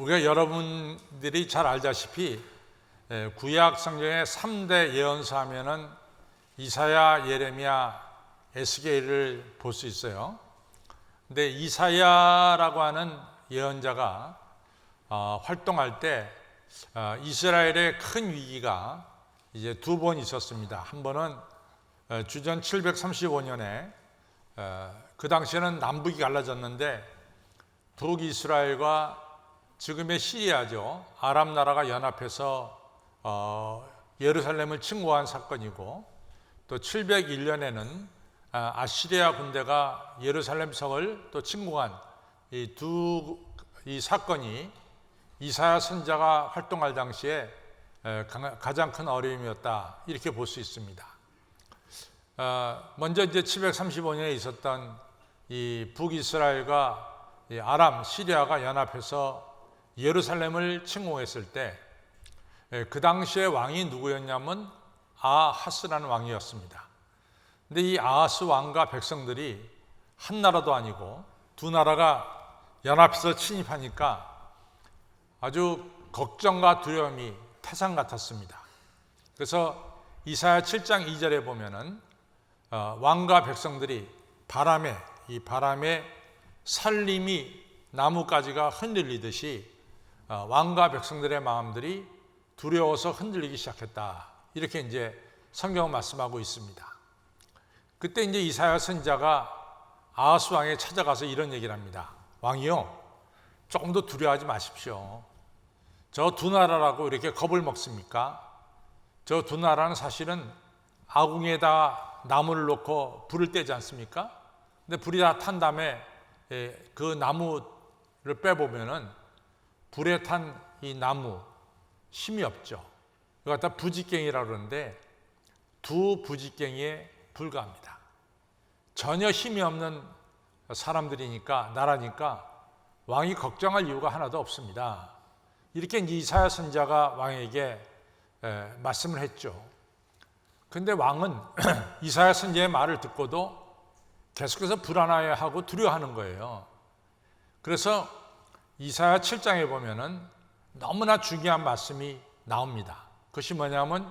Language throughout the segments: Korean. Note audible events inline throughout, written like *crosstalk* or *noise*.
우리가 여러분들이 잘 알다시피 예, 구약 성경의 3대 예언서 하면은 이사야, 예레미야, 에스겔을 볼 수 있어요. 근데 이사야라고 하는 예언자가 어, 활동할 때 어, 이스라엘의 큰 위기가 이제 두 번 있었습니다. 한 번은 어, 주전 735년에 어, 그 당시에는 남북이 갈라졌는데 북이스라엘과 지금의 시리아죠 아랍 나라가 연합해서 어, 예루살렘을 침공한 사건이고 또 701년에는 아, 아시리아 군대가 예루살렘 성을 또 침공한 이두이 사건이 이사야 선자가 활동할 당시에 가장 큰 어려움이었다 이렇게 볼 수 있습니다. 어, 먼저 이제 735년에 있었던 이 북이스라엘과 이 아람 시리아가 연합해서 예루살렘을 침공했을 때 그 당시의 왕이 누구였냐면 아하스라는 왕이었습니다. 근데 이 아하스 왕과 백성들이 한 나라도 아니고 두 나라가 연합해서 침입하니까 아주 걱정과 두려움이 태산 같았습니다. 그래서 이사야 7장 2절에 보면은 어, 왕과 백성들이 바람에 이 바람에 살림이 나뭇가지가 흔들리듯이 어, 왕과 백성들의 마음들이 두려워서 흔들리기 시작했다. 이렇게 이제 성경은 말씀하고 있습니다. 그때 이제 이사야 선자가 아하스 왕에 찾아가서 이런 얘기를 합니다. 왕이요, 조금 더 두려워하지 마십시오. 저 두 나라라고 이렇게 겁을 먹습니까? 저 두 나라는 사실은 아궁에다 나무를 놓고 불을 떼지 않습니까? 근데 불이 다 탄 다음에 예, 그 나무를 빼보면은 불에 탄 이 나무 힘이 없죠. 이거 갖다 부직갱이라고 그러는데 두 부직갱이에 불과합니다. 전혀 힘이 없는 사람들이니까 나라니까 왕이 걱정할 이유가 하나도 없습니다. 이렇게 이사야 선자가 왕에게 에, 말씀을 했죠. 근데 왕은 *clears throat* 이사야 선자의 말을 듣고도 계속해서 불안해하고 두려워하는 거예요. 그래서 이사야 7장에 보면은 너무나 중요한 말씀이 나옵니다. 그것이 뭐냐면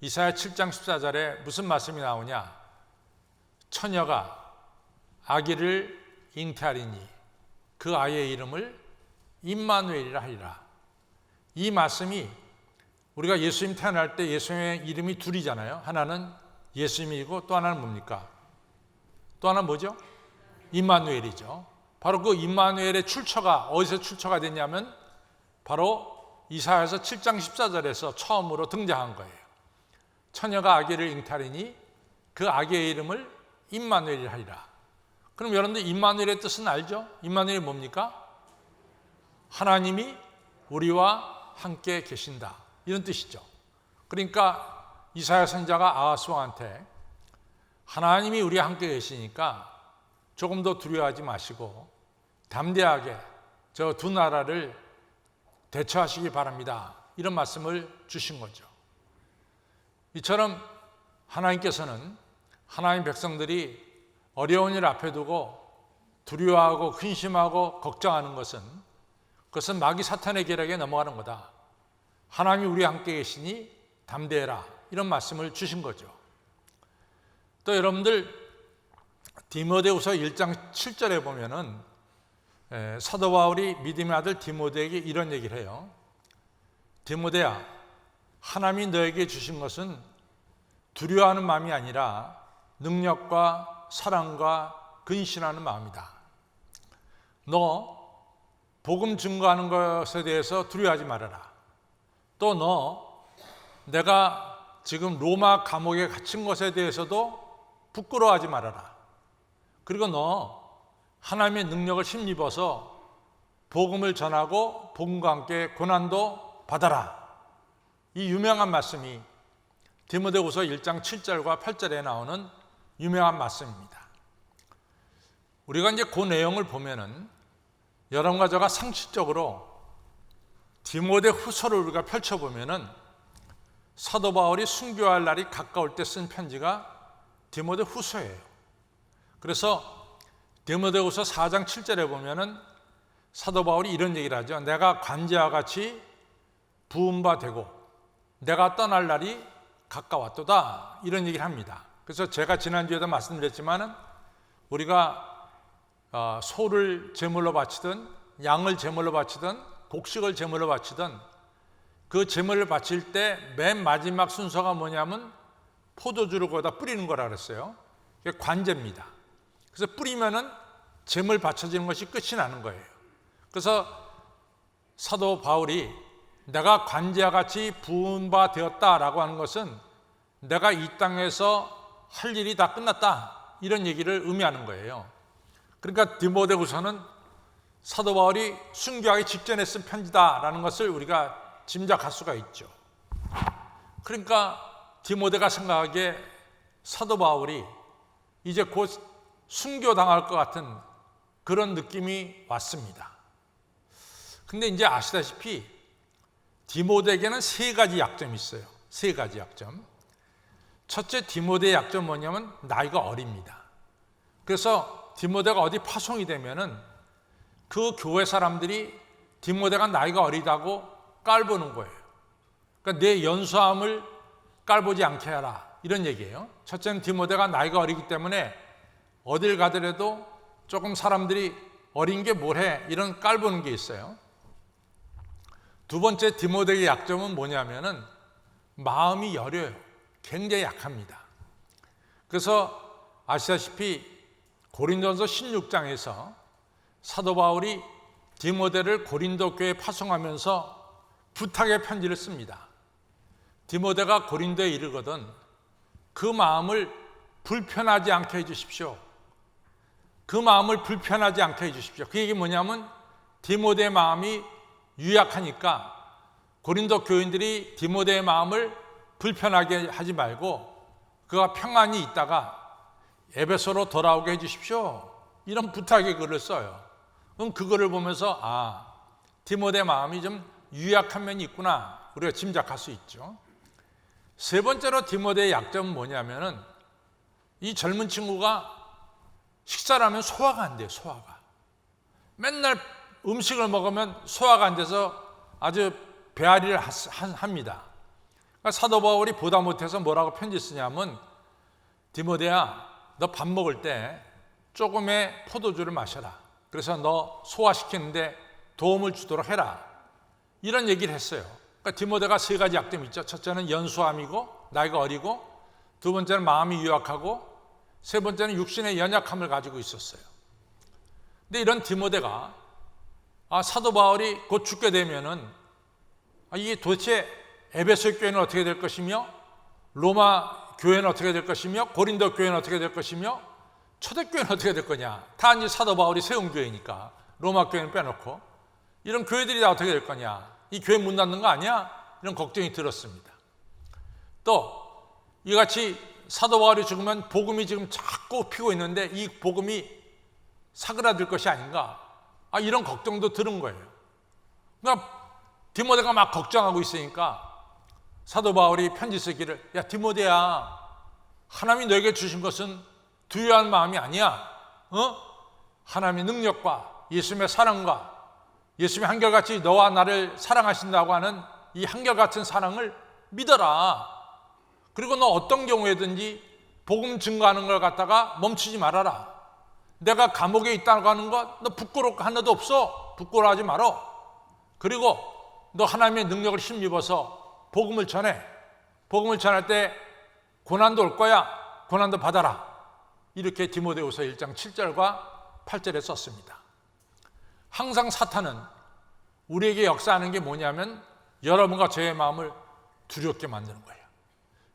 이사야 7장 14절에 무슨 말씀이 나오냐? 처녀가 아기를 잉태하리니 그 아이의 이름을 임마누엘이라 하리라. 이 말씀이 우리가 예수님 태어날 때 예수님의 이름이 둘이잖아요. 하나는 예수님이고 또 하나는 뭡니까? 또 하나는 뭐죠? 임마누엘이죠. 바로 그 임마누엘의 출처가 어디서 출처가 됐냐면 바로 이사야서 7장 14절에서 처음으로 등장한 거예요. 처녀가 아기를 잉태하리니 그 아기의 이름을 임마누엘이라 하리라. 그럼 여러분들 임마누엘의 뜻은 알죠? 임마누엘이 뭡니까? 하나님이 우리와 함께 계신다. 이런 뜻이죠. 그러니까 이사야 선자가 아하스 왕한테 하나님이 우리와 함께 계시니까 조금 더 두려워하지 마시고 담대하게 저 두 나라를 대처하시기 바랍니다. 이런 말씀을 주신 거죠. 이처럼 하나님께서는 하나님 백성들이 어려운 일 앞에 두고 두려워하고 근심하고 걱정하는 것은 그것은 마귀 사탄의 계략에 넘어가는 거다. 하나님이 우리와 함께 계시니 담대해라. 이런 말씀을 주신 거죠. 또 여러분들 디모데후서 1장 7절에 보면은 에, 사도 바울이 믿음의 아들 디모데에게 이런 얘기를 해요. 디모데야, 하나님이 너에게 주신 것은 두려워하는 마음이 아니라 능력과 사랑과 근신하는 마음이다. 너 복음 증거하는 것에 대해서 두려워하지 말아라. 또 너 내가 지금 로마 감옥에 갇힌 것에 대해서도 부끄러워하지 말아라. 그리고 너 하나님의 능력을 힘입어서 복음을 전하고 복음과 함께 고난도 받아라. 이 유명한 말씀이 디모데후서 1장 7절과 8절에 나오는 유명한 말씀입니다. 우리가 이제 그 내용을 보면은 여러분과 저가 상식적으로 디모데 후서를 우리가 펼쳐보면은 사도 바울이 순교할 날이 가까울 때 쓴 편지가 디모데 후서예요. 그래서 디모데후서 4장 7절에 보면은 사도 바울이 이런 얘기를 하죠. 내가 관제와 같이 부음바 되고 내가 떠날 날이 가까웠도다 이런 얘기를 합니다. 그래서 제가 지난주에도 말씀드렸지만은 우리가 어, 소를 제물로 바치든 양을 제물로 바치든 곡식을 제물로 바치든 그 제물을 바칠 때 맨 마지막 순서가 뭐냐면 포도주를 거기다 뿌리는 거라 그랬어요. 그게 관제입니다. 그래서 뿌리면은 제물 바쳐지는 것이 끝이 나는 거예요. 그래서 사도 바울이 내가 관제와 같이 부은 바 되었다라고 하는 것은 내가 이 땅에서 할 일이 다 끝났다 이런 얘기를 의미하는 거예요. 그러니까 디모데후서는 사도 바울이 순교하기 직전에 쓴 편지다라는 것을 우리가 짐작할 수가 있죠. 그러니까 디모데가 생각하기에 사도 바울이 이제 곧 순교당할 것 같은 그런 느낌이 왔습니다. 근데 이제 아시다시피 디모데에게는 세 가지 약점이 있어요. 세 가지 약점. 첫째 디모데의 약점 뭐냐면 나이가 어립니다. 그래서 디모데가 어디 파송이 되면은 그 교회 사람들이 디모데가 나이가 어리다고 깔보는 거예요. 그러니까 내 연수함을 깔보지 않게 하라. 이런 얘기예요. 첫째는 디모데가 나이가 어리기 때문에 어딜 가더라도 조금 사람들이 어린 게 뭘 해? 이런 깔보는 게 있어요. 두 번째 디모데의 약점은 뭐냐면은 마음이 여려요. 굉장히 약합니다. 그래서 아시다시피 고린도전서 16장에서 사도 바울이 디모데를 고린도 교회에 파송하면서 부탁의 편지를 씁니다. 디모데가 고린도에 이르거든 그 마음을 불편하지 않게 해 주십시오. 그 마음을 불편하지 않게 해 주십시오. 그 얘기 뭐냐면 디모데의 마음이 유약하니까 고린도 교인들이 디모데의 마음을 불편하게 하지 말고 그가 평안히 있다가 에베소로 돌아오게 해 주십시오. 이런 부탁의 글을 써요. 그럼 그거를 보면서 아, 디모데의 마음이 좀 유약한 면이 있구나. 우리가 짐작할 수 있죠. 세 번째로 디모데의 약점은 뭐냐면은 이 젊은 친구가 식사를 하면 소화가 안 돼요, 소화가. 맨날 음식을 먹으면 소화가 안 돼서 아주 배앓이를 합니다. 그러니까 사도 바울이 보다 못해서 뭐라고 편지 쓰냐면 디모데야, 너 밥 먹을 때 조금의 포도주를 마셔라. 그래서 너 소화시키는데 도움을 주도록 해라. 이런 얘기를 했어요. 그러니까 디모데가 세 가지 약점이 있죠. 첫째는 연수함이고 나이가 어리고 두 번째는 마음이 유약하고 세 번째는 육신의 연약함을 가지고 있었어요. 근데 이런 디모데가 아, 사도 바울이 곧 죽게 되면은 아, 이게 도대체 에베소 교회는 어떻게 될 것이며 로마 교회는 어떻게 될 것이며 고린도 교회는 어떻게 될 것이며 초대교회는 어떻게 될 거냐. 다 이제 사도 바울이 세운 교회니까 로마 교회는 빼놓고. 이런 교회들이 다 어떻게 될 거냐. 이 교회 문 닫는 거 아니야? 이런 걱정이 들었습니다. 또 이같이 사도 바울이 죽으면 복음이 지금 자꾸 피고 있는데 이 복음이 사그라들 것이 아닌가 아, 이런 걱정도 들은 거예요. 그러니까 디모데가 막 걱정하고 있으니까 사도 바울이 편지 쓰기를 야 디모데야 하나님이 너에게 주신 것은 두려워한 마음이 아니야. 어? 하나님의 능력과 예수님의 사랑과 예수님이 한결같이 너와 나를 사랑하신다고 하는 이 한결같은 사랑을 믿어라. 그리고 너 어떤 경우에든지 복음 증거하는 걸 갖다가 멈추지 말아라. 내가 감옥에 있다고 하는 것, 너 부끄럽고 하나도 없어. 부끄러워하지 말어. 그리고 너 하나님의 능력을 힘입어서 복음을 전해. 복음을 전할 때 고난도 올 거야. 고난도 받아라. 이렇게 디모데후서 1장 7절과 8절에 썼습니다. 항상 사탄은 우리에게 역사하는 게 뭐냐면 여러분과 저의 마음을 두렵게 만드는 거예요.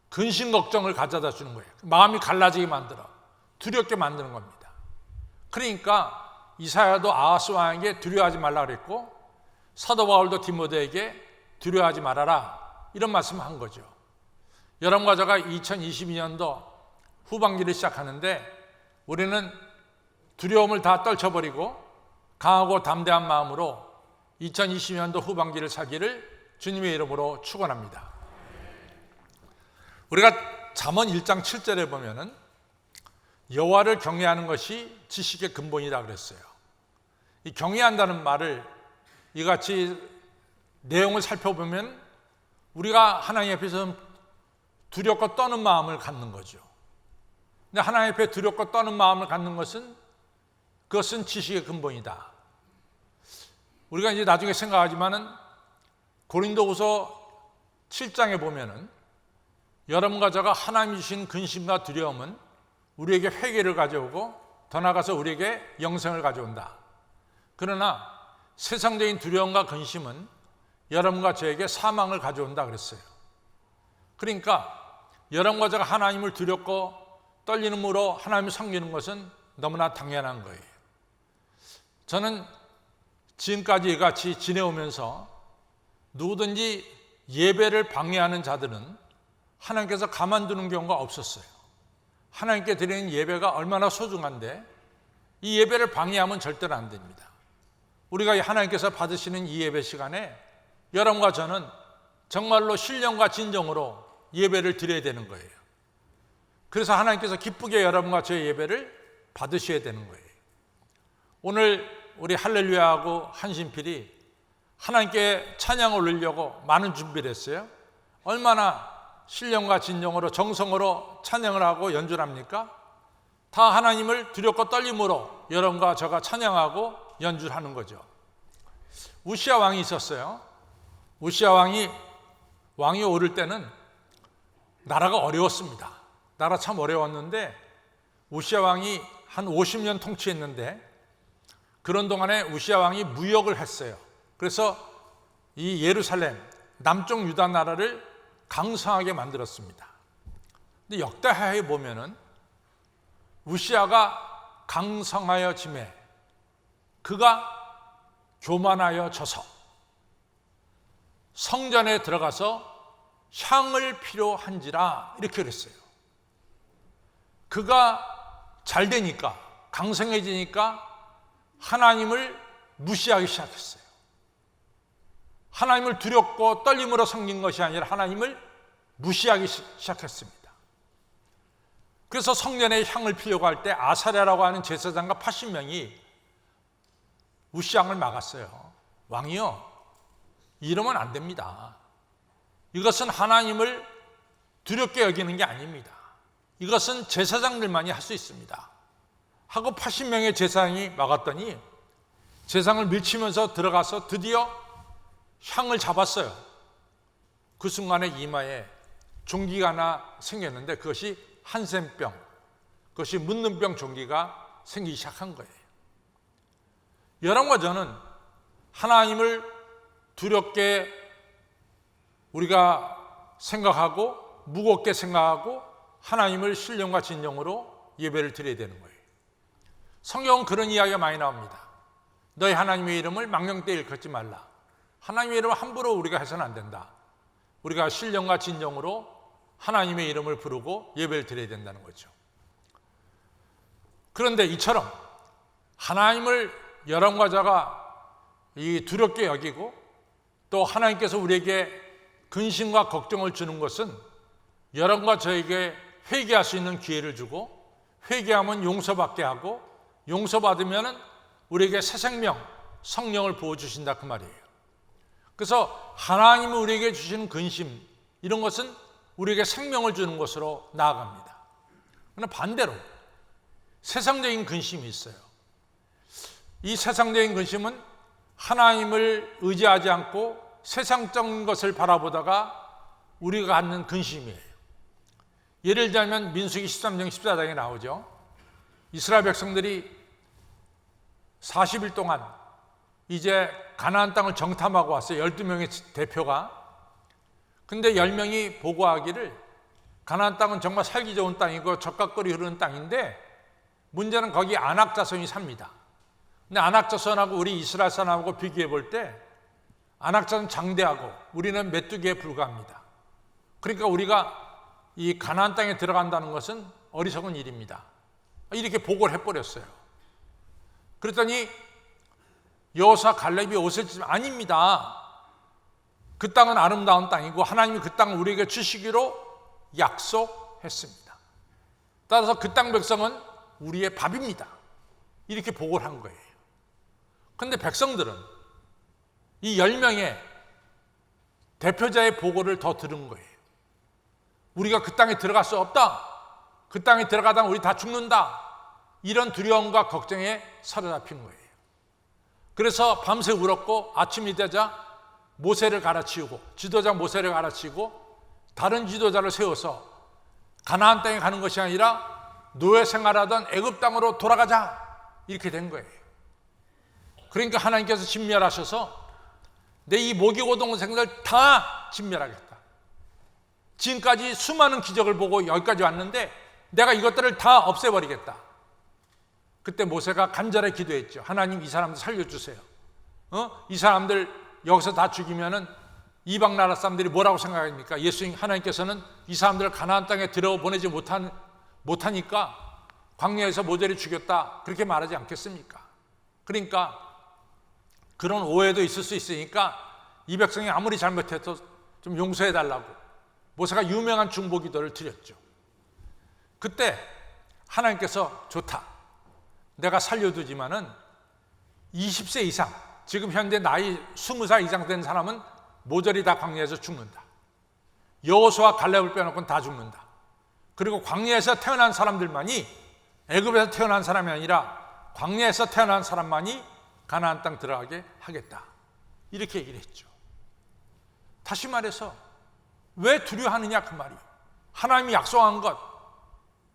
근심 걱정을 가져다 주는 거예요. 마음이 갈라지게 만들어. 두렵게 만드는 겁니다. 그러니까 이사야도 아하스 왕에게 두려워하지 말라 그랬고 사도 바울도 디모데에게 두려워하지 말아라 이런 말씀을 한 거죠. 여러분과 제가 2022년도 후반기를 시작하는데 우리는 두려움을 다 떨쳐버리고 강하고 담대한 마음으로 2020년도 후반기를 살기를 주님의 이름으로 축원합니다. 우리가 잠언 1장 7절에 보면은 여호와를 경외하는 것이 지식의 근본이라 그랬어요. 이 경외한다는 말을 이같이 내용을 살펴보면 우리가 하나님 앞에서 두렵고 떠는 마음을 갖는 거죠. 근데 하나님 앞에 두렵고 떠는 마음을 갖는 것은 그것은 지식의 근본이다. 우리가 이제 나중에 생각하지만은 고린도후서 7장에 보면은 여러분과 저가 하나님 주신 근심과 두려움은 우리에게 회개를 가져오고 더 나아가서 우리에게 영생을 가져온다. 그러나 세상적인 두려움과 근심은 여러분과 저에게 사망을 가져온다 그랬어요. 그러니까 여러분과 제가 하나님을 두렵고 떨리는 무로 하나님을 섬기는 것은 너무나 당연한 거예요. 저는 지금까지 같이 지내오면서 누구든지 예배를 방해하는 자들은 하나님께서 가만두는 경우가 없었어요. 하나님께 드리는 예배가 얼마나 소중한데 이 예배를 방해하면 절대로 안 됩니다. 우리가 하나님께서 받으시는 이 예배 시간에 여러분과 저는 정말로 신령과 진정으로 예배를 드려야 되는 거예요. 그래서 하나님께서 기쁘게 여러분과 저의 예배를 받으셔야 되는 거예요. 오늘 우리 할렐루야하고 한신필이 하나님께 찬양을 올리려고 많은 준비를 했어요. 얼마나 신령과 진정으로 정성으로 찬양을 하고 연주를 합니까? 다 하나님을 두렵고 떨림으로 여러분과 저가 찬양하고 연주를 하는 거죠. 우시아 왕이 있었어요. 우시아 왕이 왕이 오를 때는 나라가 어려웠습니다. 나라 참 어려웠는데 우시아 왕이 한 50년 통치했는데 그런 동안에 우시아 왕이 무역을 했어요. 그래서 이 예루살렘 남쪽 유다 나라를 강성하게 만들었습니다. 근데 역대하에 보면은 우시아가 강성하여 짐에 그가 교만하여 져서 성전에 들어가서 향을 필요한지라 이렇게 그랬어요. 그가 잘 되니까 강성해지니까 하나님을 무시하기 시작했어요. 하나님을 두렵고 떨림으로 섬긴 것이 아니라 하나님을 무시하기 시작했습니다. 그래서 성전에 향을 피려고 할 때 아사랴라고 하는 제사장과 80명이 우시양을 막았어요. 왕이요, 이러면 안 됩니다. 이것은 하나님을 두렵게 여기는 게 아닙니다. 이것은 제사장들만이 할 수 있습니다. 하고 80명의 제사장이 막았더니 제상을 밀치면서 들어가서 드디어 향을 잡았어요. 그 순간에 이마에 종기가 하나 생겼는데 그것이 한센병, 그것이 묻는병 종기가 생기기 시작한 거예요. 여러분과 저는 하나님을 두렵게 우리가 생각하고 무겁게 생각하고 하나님을 신령과 진정으로 예배를 드려야 되는 거예요. 성경은 그런 이야기가 많이 나옵니다. 너희 하나님의 이름을 망령 때 일컫지 말라. 하나님의 이름을 함부로 우리가 해서는 안 된다. 우리가 신령과 진정으로 하나님의 이름을 부르고 예배를 드려야 된다는 거죠. 그런데 이처럼 하나님을 여러분과 자가 이 두렵게 여기고 또 하나님께서 우리에게 근심과 걱정을 주는 것은 여러분과 저에게 회개할 수 있는 기회를 주고 회개하면 용서받게 하고 용서받으면 우리에게 새 생명, 성령을 부어주신다 그 말이에요. 그래서 하나님이 우리에게 주시는 근심 이런 것은 우리에게 생명을 주는 것으로 나아갑니다. 그러나 반대로 세상적인 근심이 있어요. 이 세상적인 근심은 하나님을 의지하지 않고 세상적인 것을 바라보다가 우리가 갖는 근심이에요. 예를 들면 민수기 13장 14장에 나오죠. 이스라엘 백성들이 40일 동안 이제 가나안 땅을 정탐하고 왔어요. 12명의 대표가. 근데 10명이 보고하기를 가나안 땅은 정말 살기 좋은 땅이고 적각거리 흐르는 땅인데 문제는 거기 안악 자손이 삽니다. 근데 안악 자손하고 우리 이스라엘 사람하고 비교해 볼 때 안악 자손 장대하고 우리는 메뚜기에 불과합니다. 그러니까 우리가 이 가나안 땅에 들어간다는 것은 어리석은 일입니다. 이렇게 보고를 해버렸어요. 그랬더니 여호사 갈렙이 옷을 찢 아닙니다. 그 땅은 아름다운 땅이고 하나님이 그 땅을 우리에게 주시기로 약속했습니다. 따라서 그 땅 백성은 우리의 밥입니다. 이렇게 보고를 한 거예요. 근데 백성들은 이 10명의 대표자의 보고를 더 들은 거예요. 우리가 그 땅에 들어갈 수 없다. 그 땅에 들어가다 우리 다 죽는다. 이런 두려움과 걱정에 사로잡힌 거예요. 그래서 밤새 울었고 아침이 되자 모세를 갈아치우고 지도자 모세를 갈아치우고 다른 지도자를 세워서 가나안 땅에 가는 것이 아니라 노예 생활하던 애굽 땅으로 돌아가자 이렇게 된 거예요. 그러니까 하나님께서 진멸하셔서 내 이 모기고 동생들 다 진멸하겠다. 지금까지 수많은 기적을 보고 여기까지 왔는데 내가 이것들을 다 없애버리겠다. 그때 모세가 간절히 기도했죠. 하나님 이 사람들 살려주세요. 어? 이 사람들 여기서 다 죽이면은 이방 나라 사람들이 뭐라고 생각합니까? 예수님 하나님께서는 이 사람들을 가나안 땅에 들어보내지 못한, 못하니까 광야에서 모델이 죽였다. 그렇게 말하지 않겠습니까? 그러니까 그런 오해도 있을 수 있으니까 이 백성이 아무리 잘못해도 좀 용서해 달라고 모세가 유명한 중보 기도를 드렸죠. 그때 하나님께서 좋다. 내가 살려두지만은 20세 이상, 지금 현재 나이 20살 이상 된 사람은 모조리 다 광야에서 죽는다. 여호수와 갈렙을 빼놓고는 다 죽는다. 그리고 광야에서 태어난 사람들만이 애굽에서 태어난 사람이 아니라 광야에서 태어난 사람만이 가나안 땅 들어가게 하겠다. 이렇게 얘기를 했죠. 다시 말해서 왜 두려워하느냐 그 말이에요. 하나님이 약속한 것,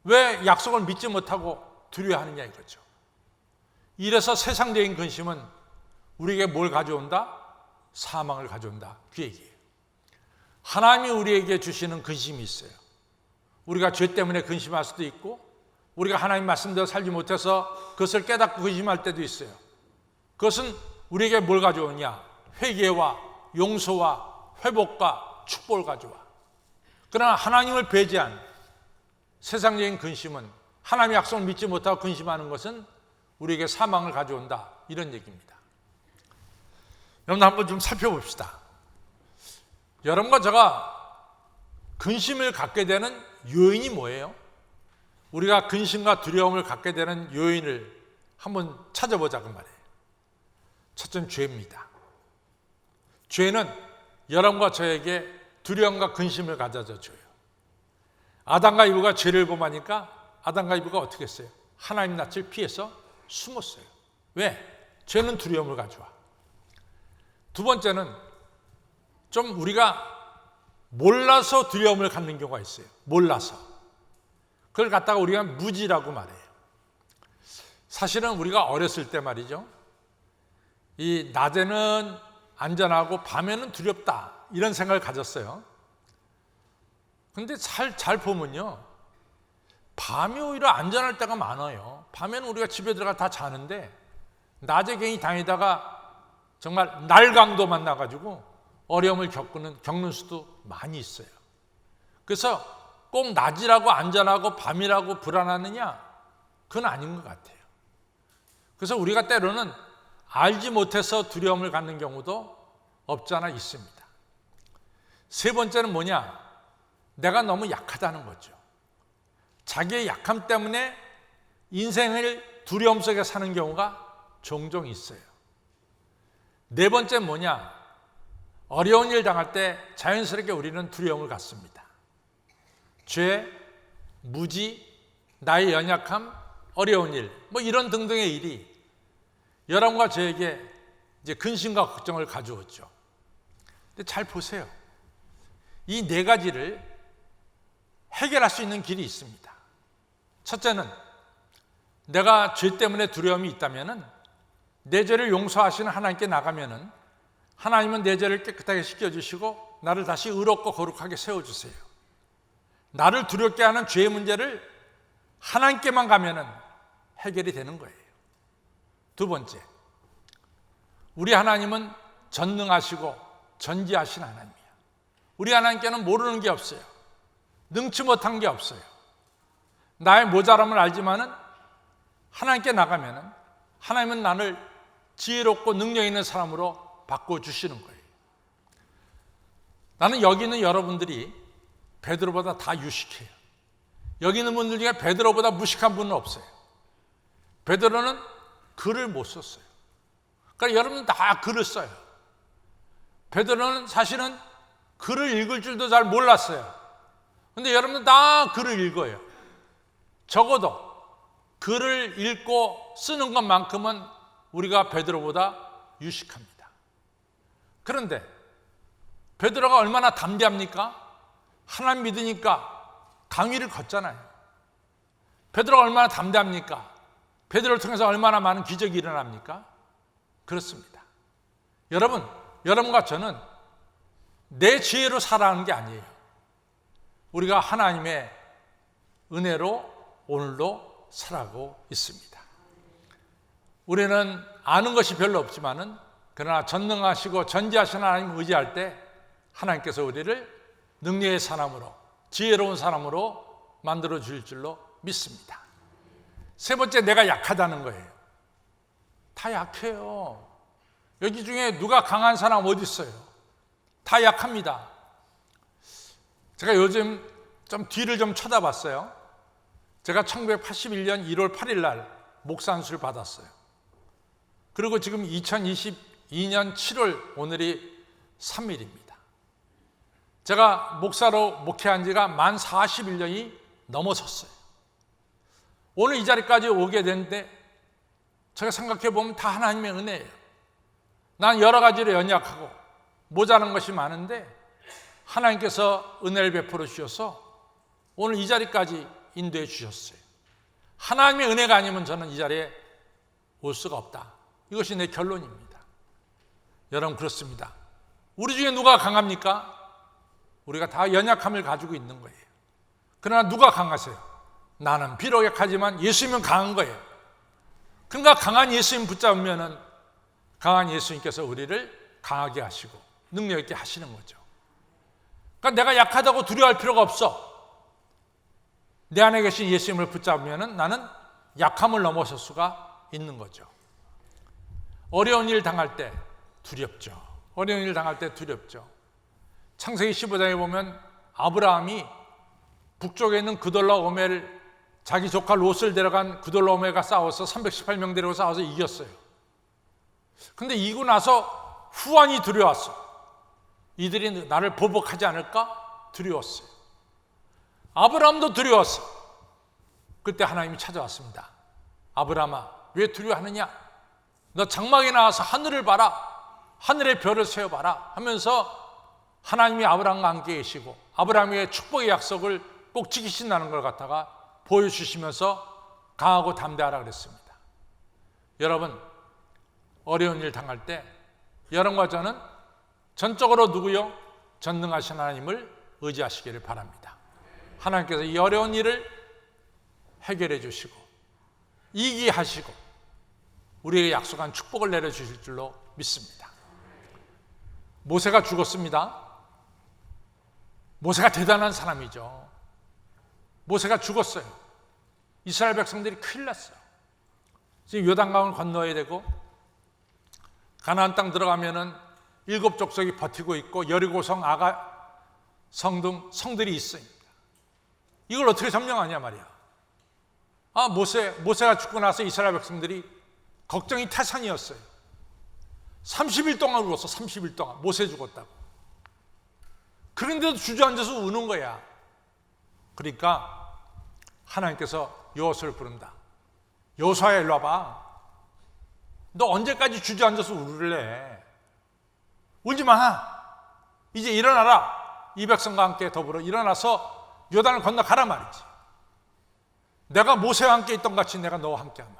왜 약속을 믿지 못하고 두려워하느냐 이거죠. 이래서 세상적인 근심은 우리에게 뭘 가져온다? 사망을 가져온다. 그 얘기예요. 하나님이 우리에게 주시는 근심이 있어요. 우리가 죄 때문에 근심할 수도 있고, 우리가 하나님 말씀대로 살지 못해서 그것을 깨닫고 근심할 때도 있어요. 그것은 우리에게 뭘 가져오냐? 회개와 용서와 회복과 축복을 가져와. 그러나 하나님을 배제한 세상적인 근심은 하나님의 약속을 믿지 못하고 근심하는 것은 우리에게 사망을 가져온다. 이런 얘기입니다. 여러분 한번 좀 살펴봅시다. 여러분과 제가 근심을 갖게 되는 요인이 뭐예요? 우리가 근심과 두려움을 갖게 되는 요인을 한번 찾아보자고 그 말이에요. 첫째는 죄입니다. 죄는 여러분과 저에게 두려움과 근심을 가져다 줘요. 아담과 이브가 죄를 범하니까 아담과 이브가 어떻게 했어요? 하나님 낯을 피해서 숨었어요. 왜? 죄는 두려움을 가져와. 두 번째는 좀 우리가 몰라서 두려움을 갖는 경우가 있어요. 몰라서. 그걸 갖다가 우리가 무지라고 말해요. 사실은 우리가 어렸을 때 말이죠. 이 낮에는 안전하고 밤에는 두렵다. 이런 생각을 가졌어요. 근데 잘, 잘 보면요. 밤이 오히려 안전할 때가 많아요. 밤에는 우리가 집에 들어가 다 자는데, 낮에 괜히 다니다가 정말 날강도 만나가지고 어려움을 겪는, 겪는 수도 많이 있어요. 그래서 꼭 낮이라고 안전하고 밤이라고 불안하느냐? 그건 아닌 것 같아요. 그래서 우리가 때로는 알지 못해서 두려움을 갖는 경우도 없잖아 있습니다. 세 번째는 뭐냐? 내가 너무 약하다는 거죠. 자기의 약함 때문에 인생을 두려움 속에 사는 경우가 종종 있어요. 네 번째 뭐냐? 어려운 일 당할 때 자연스럽게 우리는 두려움을 갖습니다. 죄, 무지, 나의 연약함, 어려운 일, 뭐 이런 등등의 일이 여러분과 저에게 이제 근심과 걱정을 가져왔죠. 근데 잘 보세요. 이 네 가지를 해결할 수 있는 길이 있습니다. 첫째는 내가 죄 때문에 두려움이 있다면은 내 죄를 용서하시는 하나님께 나가면은 하나님은 내 죄를 깨끗하게 씻겨주시고 나를 다시 의롭고 거룩하게 세워주세요. 나를 두렵게 하는 죄의 문제를 하나님께만 가면은 해결이 되는 거예요. 두 번째, 우리 하나님은 전능하시고 전지하신 하나님이야. 우리 하나님께는 모르는 게 없어요. 능치 못한 게 없어요. 나의 모자람을 알지만은 하나님께 나가면은 하나님은 나를 지혜롭고 능력 있는 사람으로 바꿔 주시는 거예요. 나는 여기 있는 여러분들이 베드로보다 다 유식해요. 여기 있는 분들 중에 베드로보다 무식한 분은 없어요. 베드로는 글을 못 썼어요. 그러니까 여러분 다 글을 써요. 베드로는 사실은 글을 읽을 줄도 잘 몰랐어요. 근데 여러분 다 글을 읽어요. 적어도 글을 읽고 쓰는 것만큼은 우리가 베드로보다 유식합니다. 그런데 베드로가 얼마나 담대합니까? 하나님 믿으니까 강의를 걷잖아요. 베드로가 얼마나 담대합니까? 베드로를 통해서 얼마나 많은 기적이 일어납니까? 그렇습니다. 여러분, 여러분과 저는 내 지혜로 살아가는 게 아니에요. 우리가 하나님의 은혜로 오늘도 살아가고 있습니다. 우리는 아는 것이 별로 없지만은 그러나 전능하시고 전지하신 하나님 의지할 때 하나님께서 우리를 능력의 사람으로 지혜로운 사람으로 만들어 주실 줄로 믿습니다. 세 번째 내가 약하다는 거예요. 다 약해요. 여기 중에 누가 강한 사람 어디 있어요? 다 약합니다. 제가 요즘 좀 뒤를 좀 쳐다봤어요. 제가 1981년 1월 8일 날 목산수를 받았어요. 그리고 지금 2022년 7월 오늘이 3일입니다. 제가 목사로 목회한 지가 만 41년이 넘어섰어요. 오늘 이 자리까지 오게 됐는데 제가 생각해 보면 다 하나님의 은혜예요. 난 여러 가지로 연약하고 모자란 것이 많은데 하나님께서 은혜를 베풀어 주셔서 오늘 이 자리까지 인도해 주셨어요. 하나님의 은혜가 아니면 저는 이 자리에 올 수가 없다. 이것이 내 결론입니다. 여러분 그렇습니다. 우리 중에 누가 강합니까? 우리가 다 연약함을 가지고 있는 거예요. 그러나 누가 강하세요? 나는 비록 약하지만 예수님은 강한 거예요. 그러니까 강한 예수님 붙잡으면은 강한 예수님께서 우리를 강하게 하시고 능력 있게 하시는 거죠. 그러니까 내가 약하다고 두려워할 필요가 없어. 내 안에 계신 예수님을 붙잡으면은 나는 약함을 넘어설 수가 있는 거죠. 어려운 일 당할 때 두렵죠. 어려운 일 당할 때 두렵죠. 창세기 15장에 보면 아브라함이 북쪽에 있는 그돌라 오멜 자기 조카 롯을 데려간 그돌라 오멜과 싸워서 318명 데리고 싸워서 이겼어요. 근데 이고 나서 후환이 두려웠어. 이들이 나를 보복하지 않을까 두려웠어요. 아브라함도 두려웠어. 그때 하나님이 찾아왔습니다. 아브라함아, 왜 두려워하느냐? 너 장막에 나와서 하늘을 봐라. 하늘의 별을 세어봐라. 하면서 하나님이 아브라함과 함께 계시고 아브라함의 축복의 약속을 꼭 지키신다는 걸 갖다가 보여주시면서 강하고 담대하라 그랬습니다. 여러분, 어려운 일 당할 때 여러분과 저는 전적으로 누구요? 전능하신 하나님을 의지하시기를 바랍니다. 하나님께서 이 어려운 일을 해결해 주시고 이기하시고 우리에게 약속한 축복을 내려 주실 줄로 믿습니다. 모세가 죽었습니다. 모세가 대단한 사람이죠. 모세가 죽었어요. 이스라엘 백성들이 큰일 났어요. 지금 요단강을 건너야 되고 가나안 땅 들어가면은 일곱 족속이 버티고 있고 여리고성 아가 성등 성들이 있습니다. 이걸 어떻게 점령하냐 말이야. 아 모세 모세가 죽고 나서 이스라엘 백성들이 걱정이 태산이었어요. 30일 동안 울었어. 30일 동안 모세 죽었다고. 그런데도 주저앉아서 우는 거야. 그러니까 하나님께서 여호수를 부른다. 여호수아야 일로 와봐. 너 언제까지 주저앉아서 울래? 울지 마. 이제 일어나라. 이 백성과 함께 더불어 일어나서 요단을 건너가라 말이지. 내가 모세와 함께 있던 같이 내가 너와 함께 하마.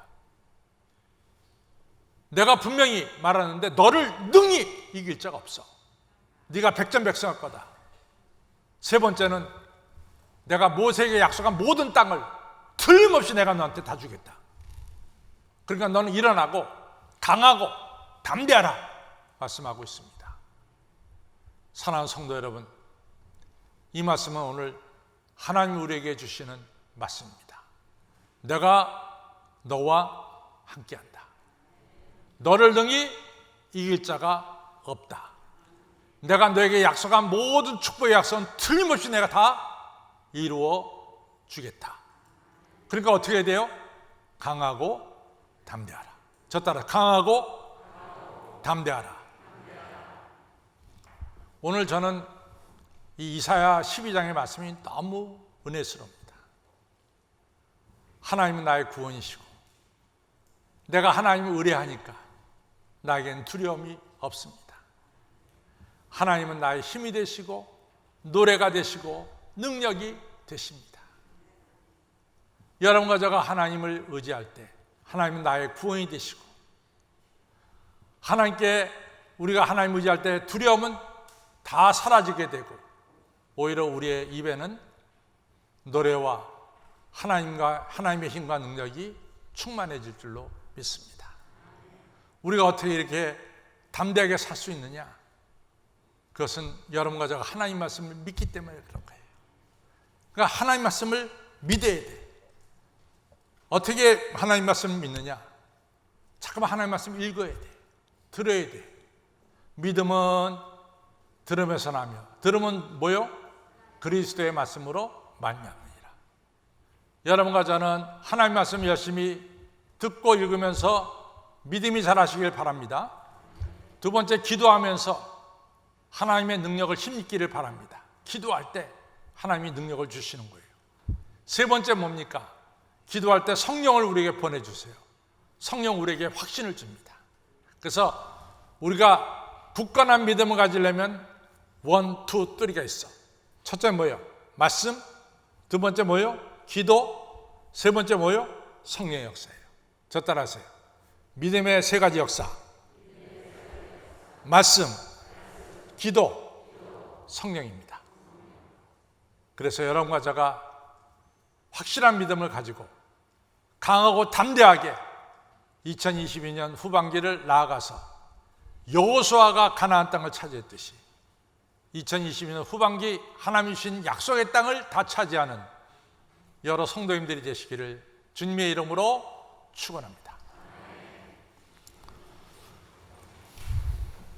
내가 분명히 말하는데 너를 능히 이길 자가 없어. 네가 백전백승할 거다. 세 번째는 내가 모세에게 약속한 모든 땅을 틀림없이 내가 너한테 다 주겠다. 그러니까 너는 일어나고 강하고 담대하라 말씀하고 있습니다. 사랑하는 성도 여러분, 이 말씀은 오늘 하나님 우리에게 주시는 말씀입니다. 내가 너와 함께한다. 너를 능히 이길 자가 없다. 내가 너에게 약속한 모든 축복의 약속은 틀림없이 내가 다 이루어 주겠다. 그러니까 어떻게 해야 돼요? 강하고 담대하라. 저 따라 강하고 담대하라. 오늘 저는 이 이사야 12장의 말씀이 너무 은혜스럽니다. 하나님은 나의 구원이시고 내가 하나님을 의뢰하니까 나에겐 두려움이 없습니다. 하나님은 나의 힘이 되시고 노래가 되시고 능력이 되십니다. 여러분과 제가 하나님을 의지할 때 하나님은 나의 구원이 되시고 하나님께 우리가 하나님 의지할 때 두려움은 다 사라지게 되고 오히려 우리의 입에는 노래와 하나님과 하나님의 힘과 능력이 충만해질 줄로 믿습니다. 우리가 어떻게 이렇게 담대하게 살 수 있느냐? 그것은 여러분과 제가 하나님 말씀을 믿기 때문에 그런 거예요. 그러니까 하나님 말씀을 믿어야 돼. 어떻게 하나님 말씀을 믿느냐? 잠깐만 하나님 말씀 읽어야 돼. 들어야 돼. 믿음은 들으면서 나며 들으면 뭐요? 그리스도의 말씀으로 말미암으리라. 여러분과 저는 하나님 말씀 열심히 듣고 읽으면서 믿음이 자라시길 바랍니다. 두 번째 기도하면서 하나님의 능력을 힘입기를 바랍니다. 기도할 때 하나님이 능력을 주시는 거예요. 세 번째 뭡니까? 기도할 때 성령을 우리에게 보내주세요. 성령 우리에게 확신을 줍니다. 그래서 우리가 굳건한 믿음을 가지려면 원, 투, 쓰리가 있어. 첫째 뭐예요? 말씀. 두 번째 뭐예요? 기도. 세 번째 뭐예요? 성령의 역사예요. 저 따라하세요. 믿음의 세 가지 역사. 말씀, 기도, 성령입니다. 그래서 여러분과 제가 확실한 믿음을 가지고 강하고 담대하게 2022년 후반기를 나아가서 여호수아가 가나안 땅을 차지했듯이 2022년 후반기 하나님 주신 약속의 땅을 다 차지하는 여러 성도님들이 되시기를 주님의 이름으로 축원합니다.